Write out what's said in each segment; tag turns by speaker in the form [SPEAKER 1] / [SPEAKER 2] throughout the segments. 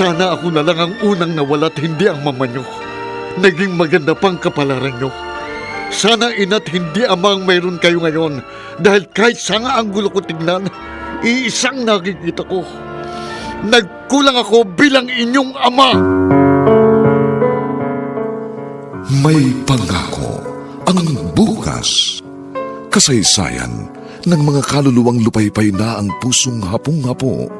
[SPEAKER 1] Sana ako na lang ang unang nawala at hindi ang mama nyo. Naging maganda pang kapalaran nyo. Sana ina't hindi amang mayroon kayo ngayon dahil kahit sanga ang gulo ko tignan, iisang nakikita ko. Nagkulang ako bilang inyong ama.
[SPEAKER 2] May Pangako ang Bukas. Kasaysayan ng mga kaluluwang lupaypay na ang pusong hapong-hapo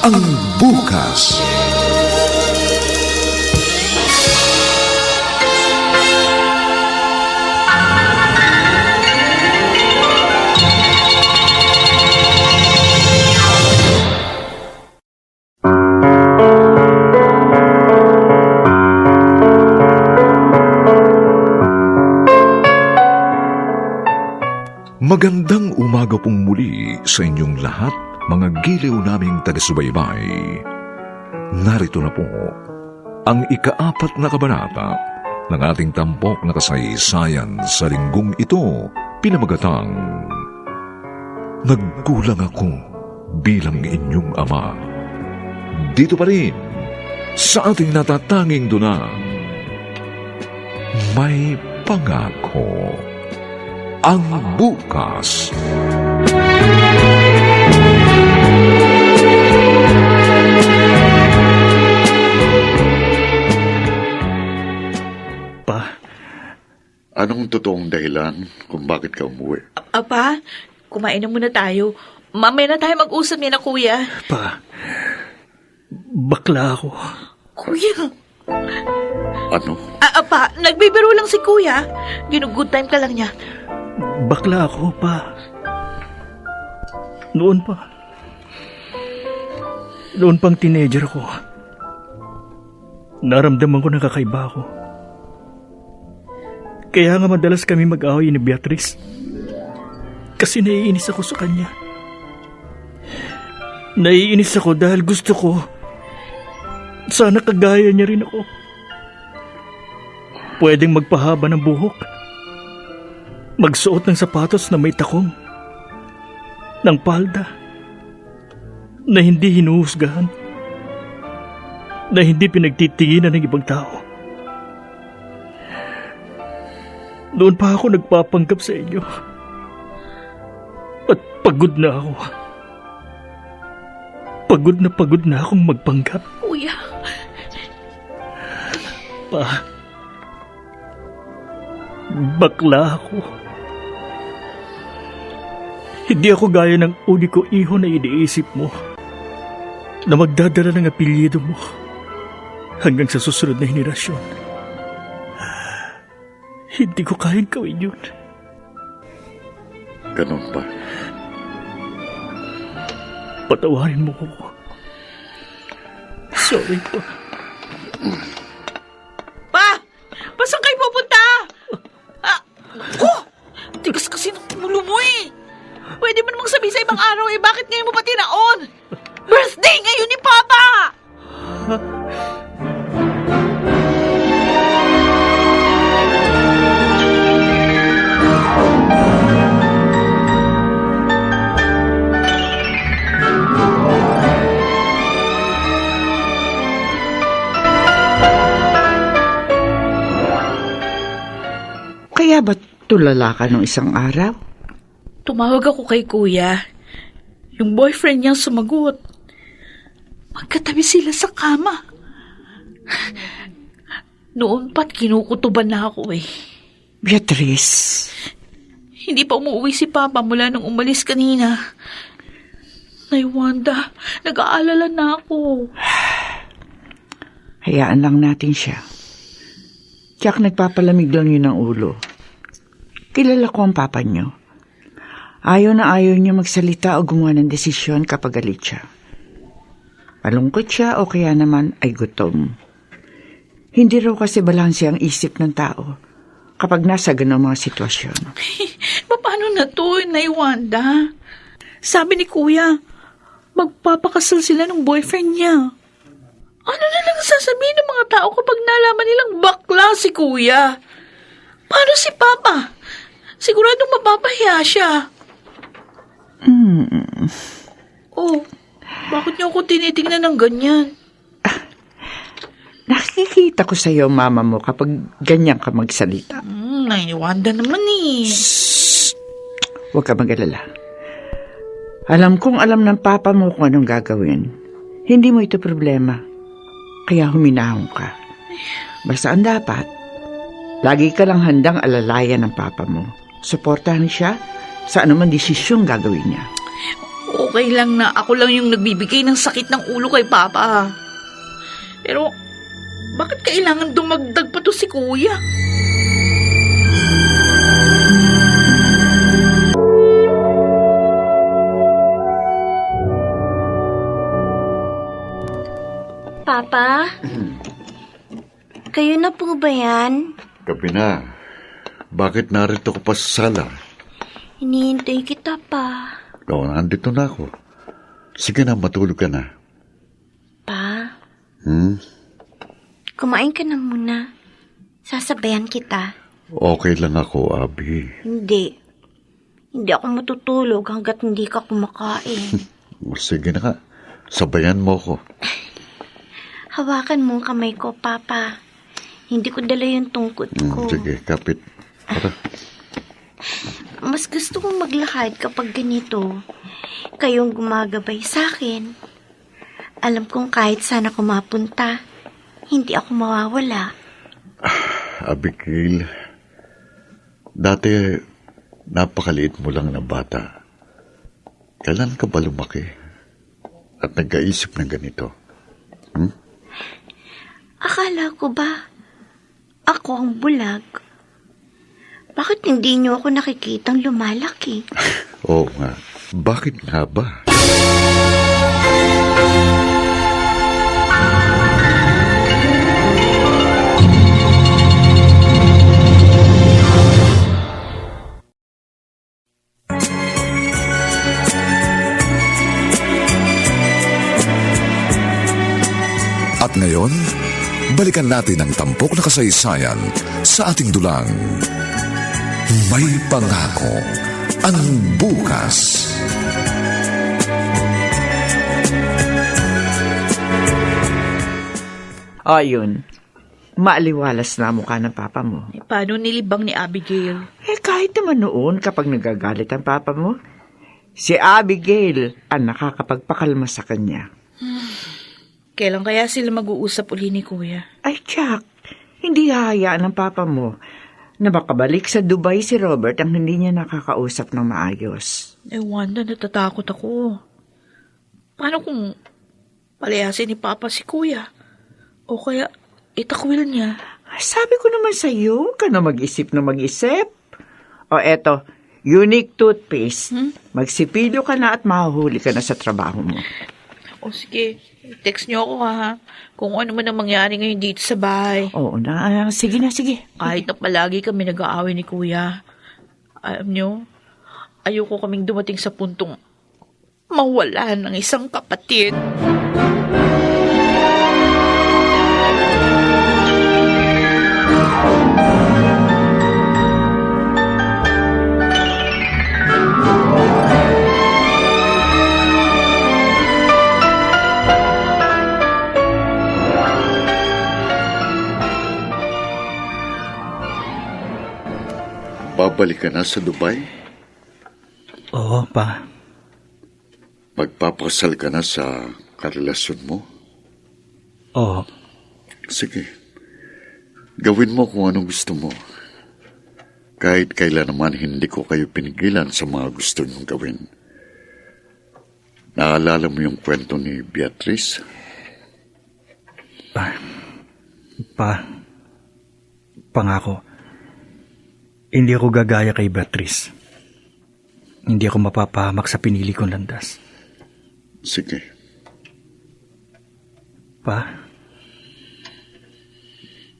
[SPEAKER 2] ang bukas. Magandang umaga pong muli sa inyong lahat, mga giliw naming taga-subaybay. Narito na po ang ikaapat na kabanata ng ating tampok na kasaysayan sa linggong ito, pinamagatang Nagkulang ako bilang inyong ama. Dito pa rin, sa ating natatanging duna, may pangako ang bukas.
[SPEAKER 1] Pa, anong totoong dahilan kung bakit ka umuwi?
[SPEAKER 3] Apa, kumain na muna tayo. Mamaya na tayo mag-usap niya na kuya.
[SPEAKER 4] Pa, bakla ako.
[SPEAKER 3] Kuya.
[SPEAKER 1] Ano?
[SPEAKER 3] Ah, apa, nagbibiro lang si kuya. Ginugood time ka lang niya.
[SPEAKER 4] Bakla ako, pa. Noon pa. Noon pang teenager ako. Naramdaman ko na kakaiba ako. Kaya nga madalas kami mag-away ni Beatrice. Kasi naiinis ako sa kanya. Naiinis ako dahil gusto ko sana kagaya niya rin ako. Pwedeng magpahaba ng buhok. Magsuot ng sapatos na may takong. Ng palda. Na hindi hinuhusgahan. Na hindi pinagtitinginan ng ibang tao. Noon pa ako nagpapanggap sa inyo. At pagod na ako. Pagod na pagod na akong magpanggap.
[SPEAKER 3] Kuya.
[SPEAKER 4] Pa. Bakla ako. Hindi ako gaya ng uniko iho na iniisip mo na magdadala ng apelyido mo hanggang sa susunod na henerasyon. Hindi ko kayang gawin yun.
[SPEAKER 1] Ganun ba?
[SPEAKER 4] Patawarin mo ko. Sorry pa.
[SPEAKER 5] Tulala ka nung isang araw.
[SPEAKER 3] Tumawag ako kay kuya. Yung boyfriend niyang sumagot. Magkatabi sila sa kama. Noon pa't kinukutuban na ako eh.
[SPEAKER 5] Beatrice,
[SPEAKER 3] Hindi pa umuwi si Papa mula nung umalis kanina. Nay Wanda, nag-aalala na ako.
[SPEAKER 5] hayaan lang natin siya. Tiyak nagpapalamig lang yun ng ulo. Kilala ko ang papa niyo. Ayaw na ayaw niya magsalita o gumawa ng desisyon kapag galit siya. Malungkot siya o kaya naman ay gutom. Hindi raw kasi balanse ang isip ng tao kapag nasa ganong mga sitwasyon.
[SPEAKER 3] Paano na to, Nay Wanda? Sabi ni Kuya, magpapakasal sila ng boyfriend niya. Ano na lang sasabihin ng mga tao kapag nalaman nilang bakla si Kuya? Paano si Papa? Siguradong mapapahiya siya. Oh, bakit niyo ako tinitingnan ng ganyan?
[SPEAKER 5] Nakikita ko sa iyo, mama mo, kapag ganyan ka magsalita.
[SPEAKER 3] Hmm, Nay Wanda naman eh.
[SPEAKER 5] Huwag ka mag-alala. Alam kong alam ng papa mo kung anong gagawin. Hindi mo ito problema. Kaya huminahon ka. Basta ang dapat, lagi ka lang handang alalayan ng papa mo. Suportahan siya sa anumang desisyong gagawin niya.
[SPEAKER 3] Okay lang na ako lang yung nagbibigay ng sakit ng ulo kay Papa. Pero, bakit kailangan dumagdag pa to si Kuya?
[SPEAKER 6] Papa? Kayo na po ba yan?
[SPEAKER 1] Gabi na. Bakit narito ko pa sa sala?
[SPEAKER 6] Hinihintay kita pa.
[SPEAKER 1] Oo, nandito na ako. Sige na, matulog ka na.
[SPEAKER 6] Pa,
[SPEAKER 1] Hmm?
[SPEAKER 6] kumain ka na muna. Sasabayan kita.
[SPEAKER 1] Okay lang ako, Abi.
[SPEAKER 6] Hindi. Hindi ako matutulog hanggat hindi ka kumakain.
[SPEAKER 1] Sige na ka. Sabayan mo ko.
[SPEAKER 6] Hawakan mo ang kamay ko, Papa. Hindi ko dala yung tungkod
[SPEAKER 1] Hmm,
[SPEAKER 6] ko.
[SPEAKER 1] sige, kapit. Tara.
[SPEAKER 6] Mas gusto kong maglakad kapag ganito. Kayong gumagabay sa akin. Alam kong kahit saan ako mapunta, hindi ako mawawala.
[SPEAKER 1] Abigail, dati napakaliit mo lang na bata. Kailan ka ba lumaki? At nag-aisip ng ganito?
[SPEAKER 6] Akala ko ba ako ang bulag? Bakit hindi niyo ako nakikitang lumalaki?
[SPEAKER 1] Oo nga. Bakit nga ba?
[SPEAKER 7] At ngayon, balikan natin ang tampok na kasaysayan sa ating dulang. May pangako ang bukas.
[SPEAKER 5] Ayun, maaliwalas na mukha ng papa mo.
[SPEAKER 3] Eh, paano nilibang ni Abigail?
[SPEAKER 5] Eh kahit naman noon kapag nagagalit ang papa mo, si Abigail ang nakakapagpakalma sa kanya.
[SPEAKER 3] Kailan kaya sila mag-uusap uli ni Kuya?
[SPEAKER 5] Ay, Jack, hindi hahayaan ng papa mo na makabalik sa Dubai si Robert ang hindi niya nakakausap ng maayos.
[SPEAKER 3] Eh, Wanda, natatakot ako. Paano kung palayasin ni Papa si Kuya? O kaya itakwil niya?
[SPEAKER 5] Sabi ko naman sa iyo, ka na mag-isip na mag-isip. O eto, unique toothpaste. Magsipilo ka na at mahuhuli ka na sa trabaho mo.
[SPEAKER 3] O sige, text niyo ako ha. Kung ano man ang mangyari ngayon dito sa bahay.
[SPEAKER 5] Oo na, ah, sige na, sige.
[SPEAKER 3] Kahit na palagi kami nag-aaway ni Kuya. Alam niyo, ayoko kaming dumating sa puntong mawala ng isang kapatid.
[SPEAKER 1] Babalik ka na sa Dubai?
[SPEAKER 4] Oo, pa.
[SPEAKER 1] Magpapakasal ka na sa karelasyon mo?
[SPEAKER 4] Oo.
[SPEAKER 1] Sige. Gawin mo kung anong gusto mo. Kahit kailan naman hindi ko kayo pinigilan sa mga gusto niyong gawin. Naalala mo yung kwento ni Beatrice?
[SPEAKER 4] Pa. Pa. Pangako. Hindi ako gagaya kay Beatrice. Hindi ako mapapahamak sa pinili kong landas.
[SPEAKER 1] Sige.
[SPEAKER 4] Pa.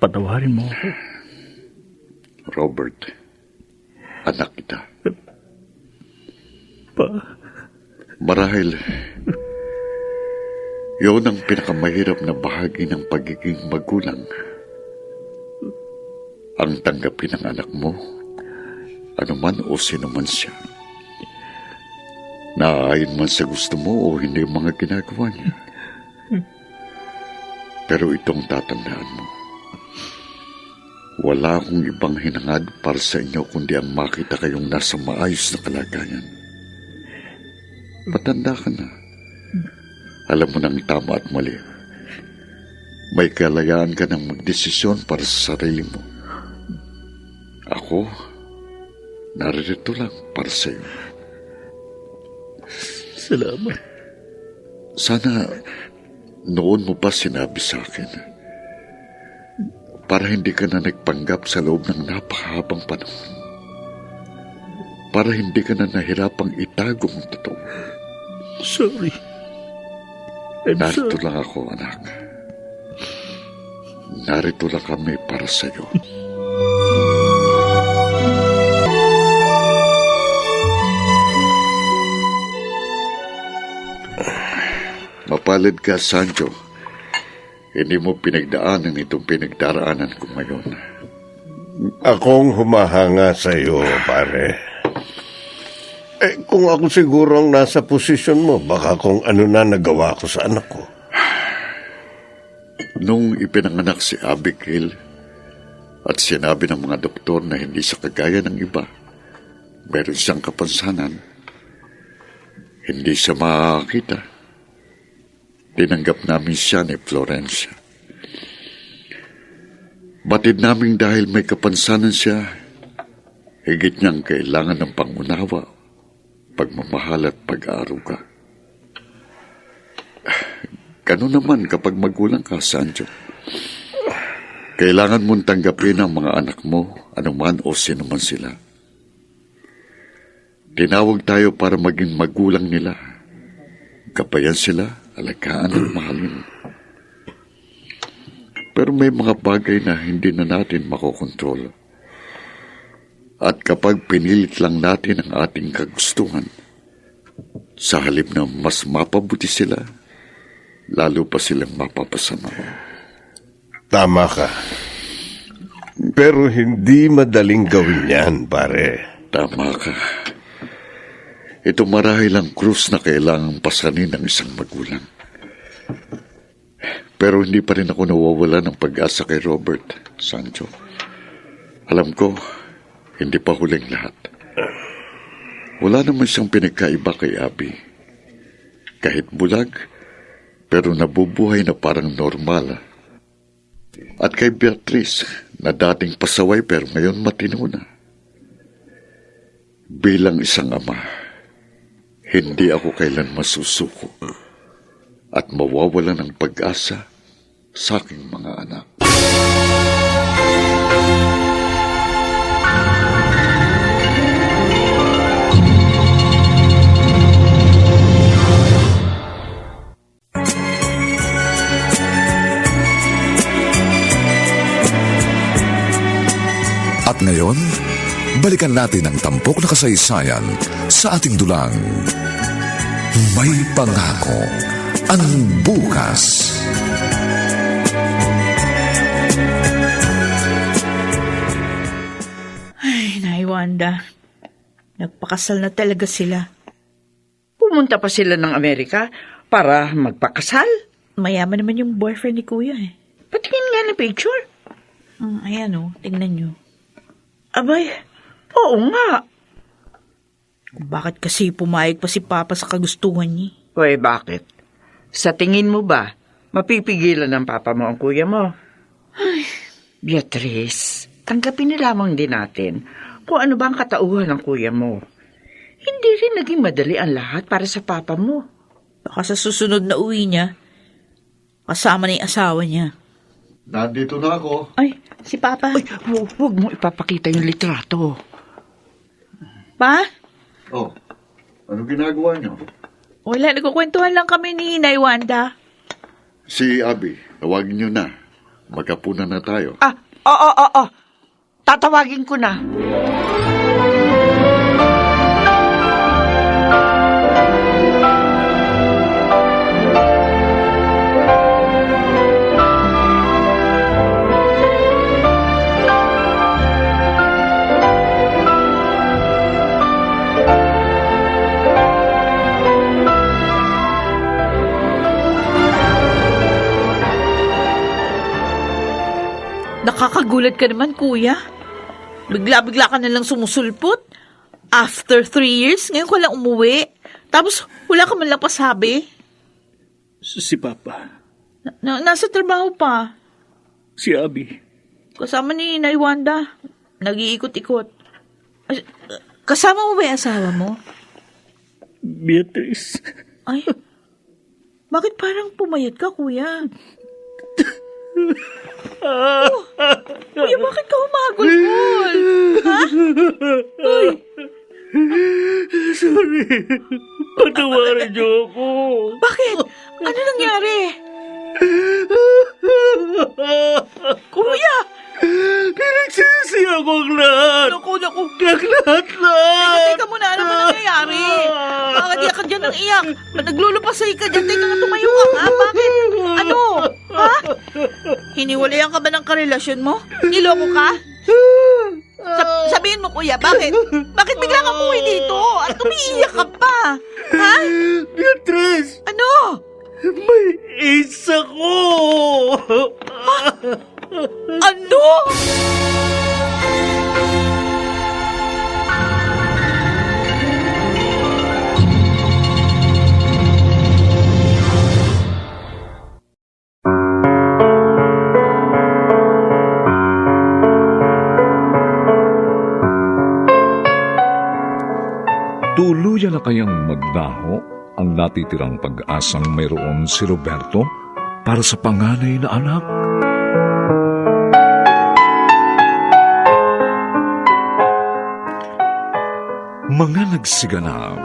[SPEAKER 4] Patawarin mo ako.
[SPEAKER 1] Robert, anak kita.
[SPEAKER 4] Pa.
[SPEAKER 1] Marahil, yun ang pinakamahirap na bahagi ng pagiging magulang. Ang tanggapin ng anak mo, anuman o sino man siya. Naaayon man sa gusto mo o hindi mga ginagawa niya. Pero itong tatandaan mo, wala akong ibang hinangad para sa inyo kundi ang makita kayong nasa maayos na kalagayan. Matanda ka na. Alam mo ng tama at mali. May kalayaan ka ng magdesisyon para sa sarili mo. Ako, naririto lang para sa iyo.
[SPEAKER 4] Salamat.
[SPEAKER 1] Sana noon mo pa sinabi sa akin para hindi ka na nagpanggap sa loob ng napakahabang panahon. Para hindi ka na nahirapang itago ang totoo.
[SPEAKER 4] Sorry. I'm
[SPEAKER 1] Narito
[SPEAKER 4] sorry.
[SPEAKER 1] lang ako, anak. Narito lang kami para sa Mapalad ka, Sancho. Hindi mo pinagdaanan itong pinagdaraanan ko ngayon.
[SPEAKER 8] Akong humahanga sa iyo, pare. Eh, kung ako siguro ang nasa posisyon mo, baka kung ano na nagawa ko sa anak ko.
[SPEAKER 1] Nung ipinanganak si Abigail at sinabi ng mga doktor na hindi siya kagaya ng iba, meron siyang kapansanan, hindi siya makakakita. Tinanggap namin siya ni Florencia. Batid namin dahil may kapansanan siya, higit niyang kailangan ng pangunawa, pagmamahal at pag-aaruga. Ganun naman kapag magulang ka, Sancho. Kailangan mong tanggapin ang mga anak mo, anuman o sino man sila. Tinawag tayo para maging magulang nila. Kapayan sila, alagaan at mahalin. Pero may mga bagay na hindi na natin makokontrol. At kapag pinilit lang natin ang ating kagustuhan, sa halip na mas mapabuti sila, lalo pa silang mapapasama.
[SPEAKER 8] Tama ka. Pero hindi madaling gawin yan, pare.
[SPEAKER 1] Tama ka. Ito marahil ang krus na kailangang pasanin ng isang magulang. Pero hindi pa rin ako nawawala ng pag-asa kay Robert, Sancho. Alam ko, hindi pa huling lahat. Wala naman siyang pinagkaiba kay Abby. Kahit bulag, pero nabubuhay na parang normal. At kay Beatrice, na dating pasaway pero ngayon matino na. Bilang isang ama, hindi ako kailan masusuko at mawawala ng pag-asa sa aking mga anak.
[SPEAKER 7] At ngayon, balikan natin ang tampok na kasaysayan sa ating dulang. May pangako ang bukas.
[SPEAKER 3] Ay, Nay Wanda. Nagpakasal na talaga sila.
[SPEAKER 5] Pumunta pa sila ng Amerika para magpakasal.
[SPEAKER 3] Mayaman naman yung boyfriend ni Kuya eh.
[SPEAKER 5] Patingin nga ng picture.
[SPEAKER 3] Mm, ayan oh, tingnan nyo.
[SPEAKER 5] Abay, Oo nga.
[SPEAKER 3] Bakit kasi pumayag pa si Papa sa kagustuhan niya?
[SPEAKER 5] Hoy, bakit? Sa tingin mo ba, mapipigilan ng papa mo ang kuya mo? Ay, Beatrice, tanggapin na lamang din natin kung ano ba ang katauhan ng kuya mo. Hindi rin naging madali ang lahat para sa papa mo.
[SPEAKER 3] Baka sa susunod na uwi niya, kasama na yung asawa niya.
[SPEAKER 1] Nandito na ako.
[SPEAKER 3] Ay, si Papa.
[SPEAKER 5] Ay, hu- huwag mo ipapakita yung litrato.
[SPEAKER 3] Pa?
[SPEAKER 1] Oh, ano ginagawa niyo?
[SPEAKER 3] Wala, nagkukwentuhan lang kami ni Inay Wanda.
[SPEAKER 1] Si Abby, tawagin niyo na. Magkapunan na tayo.
[SPEAKER 5] Ah, oo, oo, oo. Tatawagin ko na.
[SPEAKER 3] Nakakagulat ka naman, kuya. Bigla-bigla ka na lang sumusulpot. After three years, ngayon ko lang umuwi. Tapos, wala ka man lang pasabi.
[SPEAKER 4] Si Papa,
[SPEAKER 3] Na- na- nasa trabaho pa.
[SPEAKER 4] si Abby,
[SPEAKER 3] Kasama ni Inay Wanda. Nag-iikot-ikot. As- Kasama mo ba yung asawa mo?
[SPEAKER 4] Beatrice.
[SPEAKER 3] Ay, bakit parang pumayat ka, kuya? Oh, kuya, bakit ka humagol-gol? Ha? Uy,
[SPEAKER 4] Sorry. Patawarin niyo ako.
[SPEAKER 3] bakit? Ano nangyari? Kuya!
[SPEAKER 4] Pinagsisi ako ang lahat.
[SPEAKER 3] Naku, naku.
[SPEAKER 4] Ang lahat
[SPEAKER 3] Teka,
[SPEAKER 4] lahat.
[SPEAKER 3] teka muna, ano ba nangyayari? Bakit iyak ka dyan ng iyak? Naglulupasay ka dyan? Teka nga, tumayo ka nga. Bakit? Ano? Ha? Hiniwalayan ka ba ng karelasyon mo? Niloko ka? Sab- sabihin mo, kuya, bakit? Bakit bigla ka umuwi dito? At umiiyak ka pa? Ha?
[SPEAKER 4] Beatrice,
[SPEAKER 3] Ano?
[SPEAKER 4] May AIDS ako.
[SPEAKER 3] Ano?
[SPEAKER 7] Tuluyan na kayang magdaho ang natitirang pag-asang mayroon si Roberto para sa panganay na anak? Mga nagsiganap,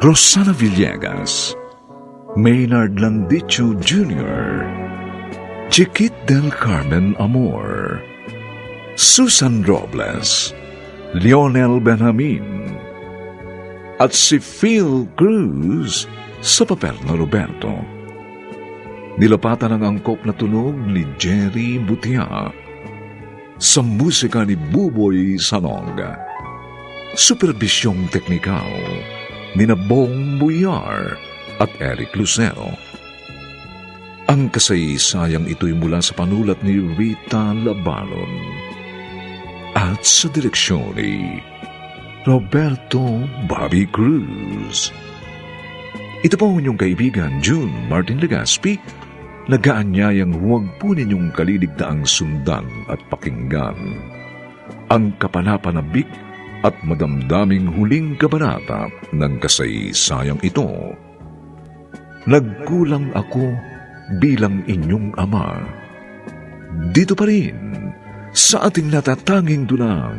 [SPEAKER 7] Rosana Villegas, Maynard Landicho Jr., Chiquit del Carmen Amor, Susan Robles, Lionel Benjamin, at si Phil Cruz sa papel na Roberto. Nilapatan ang angkop na tunog ni Jerry Butia sa musika ni Buboy Salong. Superbisyong teknikal ni Bong Buyar at Eric Lucero. Ang kasaysayang ito'y mula sa panulat ni Rita Labalon at sa direksyon ni Roberto Bobby Cruz. Ito po ang inyong kaibigan, June Martin Legaspi, nagaanyayang huwag po ninyong kaliligdaang sundan at pakinggan ang kapanapanabik at madamdaming huling kabanata ng kasaysayang ito. Nagkulang ako bilang inyong ama. Dito pa rin sa ating natatanging dunang